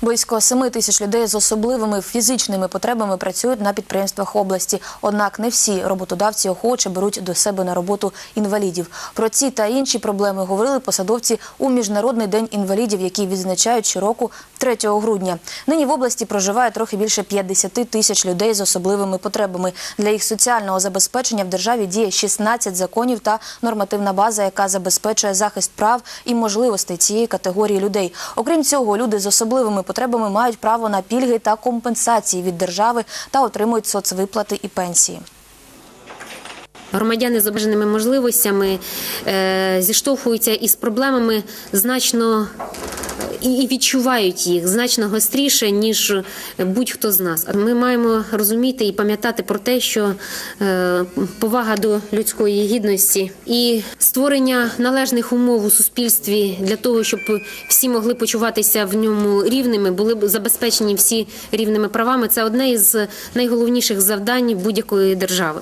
Близько 7 тисяч людей з особливими фізичними потребами працюють на підприємствах області. Однак не всі роботодавці охоче беруть до себе на роботу інвалідів. Про ці та інші проблеми говорили посадовці у міжнародний день інвалідів, який відзначають щороку 3 грудня. Нині в області проживає трохи більше 50 тисяч людей з особливими потребами. Для їх соціального забезпечення в державі діє 16 законів та нормативна база, яка забезпечує захист прав і можливостей цієї категорії людей. Окрім цього, люди з особливими потребами мають право на пільги та компенсації від держави та отримують соцвиплати і пенсії. Громадяни з обмеженими можливостями е, зіштовхуються із проблемами значно і відчувають їх значно гостріше, ніж будь-хто з нас. Ми маємо розуміти і пам'ятати про те, що е, повага до людської гідності і створення належних умов у суспільстві для того, щоб всі могли почуватися в ньому рівними, були б забезпечені всі рівними правами. Це одне із найголовніших завдань будь-якої держави.